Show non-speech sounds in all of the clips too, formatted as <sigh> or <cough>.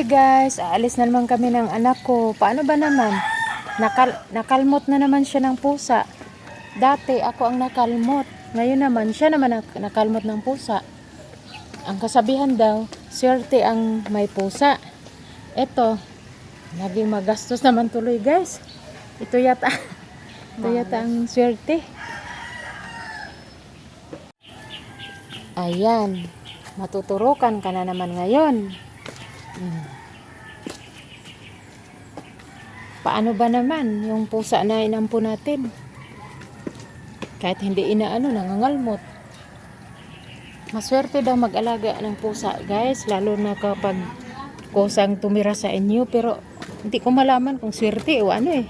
Hi guys, aalis na naman kami ng anak ko. Paano ba naman? Nakal nakalmot na naman siya ng pusa. Dati ako ang nakalmot. Ngayon naman siya naman ang nakalmot ng pusa. Ang kasabihan daw, swerte ang may pusa. Ito, naging magastos naman tuloy guys. Ito yata, <laughs> ito yata ang swerte. Ayan, matuturukan ka na naman ngayon. Paano ba naman yung pusa na inampo natin? Kahit hindi inaano, nangangalmot. Maswerte daw mag-alaga ng pusa, guys. Lalo na kapag kusang tumira sa inyo. Pero hindi ko malaman kung swerte o ano eh.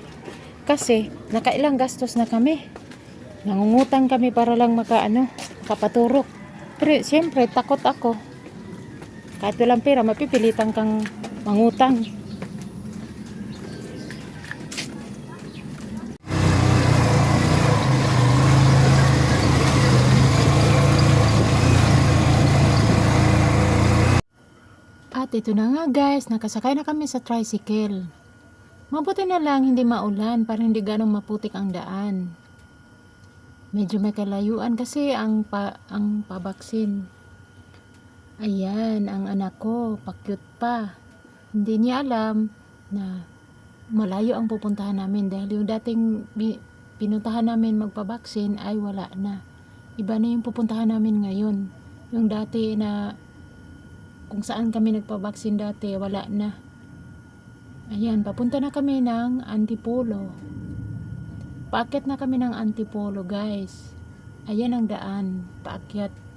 Kasi nakailang gastos na kami. Nangungutang kami para lang makaano, makapaturok. Pero siyempre, takot ako. Kahit walang pera, mapipilitan kang mangutang. At ito na nga guys, nakasakay na kami sa tricycle. Mabuti na lang hindi maulan para hindi ganong maputik ang daan. Medyo may kalayuan kasi ang pa, ang pabaksin. Ayan, ang anak ko, pakyut pa. Hindi niya alam na malayo ang pupuntahan namin dahil yung dating pinuntahan namin magpabaksin ay wala na. Iba na yung pupuntahan namin ngayon. Yung dati na kung saan kami nagpabaksin dati, wala na. Ayan, papunta na kami ng Antipolo. Paakyat na kami ng Antipolo, guys. Ayan ang daan, paakyat.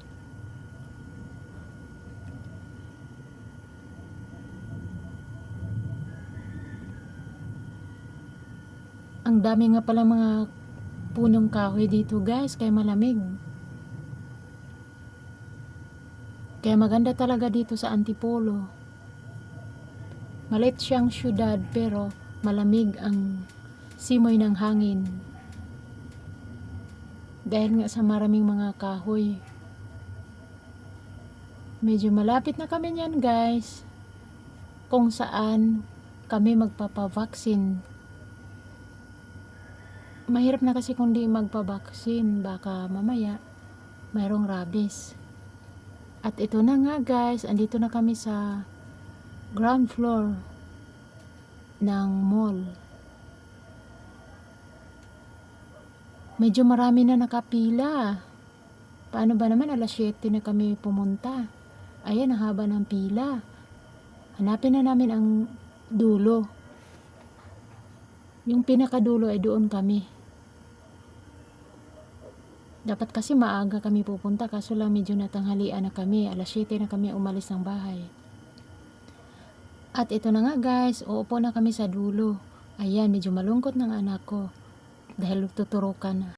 Ang dami nga pala mga punong kahoy dito, guys, kaya malamig. Kaya maganda talaga dito sa Antipolo. Malit siyang syudad pero malamig ang simoy ng hangin. Dahil nga sa maraming mga kahoy. Medyo malapit na kami niyan guys. Kung saan kami magpapavaksin. Mahirap na kasi kung di magpabaksin. Baka mamaya mayroong rabies. At ito na nga guys, andito na kami sa ground floor ng mall. Medyo marami na nakapila. Paano ba naman alas 7 na kami pumunta? Ayan, ang haba ng pila. Hanapin na namin ang dulo. Yung pinakadulo ay doon kami. Dapat kasi maaga kami pupunta kaso lang medyo natanghalian na kami. Alas 7 na kami umalis ng bahay. At ito na nga guys, uupo na kami sa dulo. Ayan, medyo malungkot ng anak ko. Dahil tuturukan na.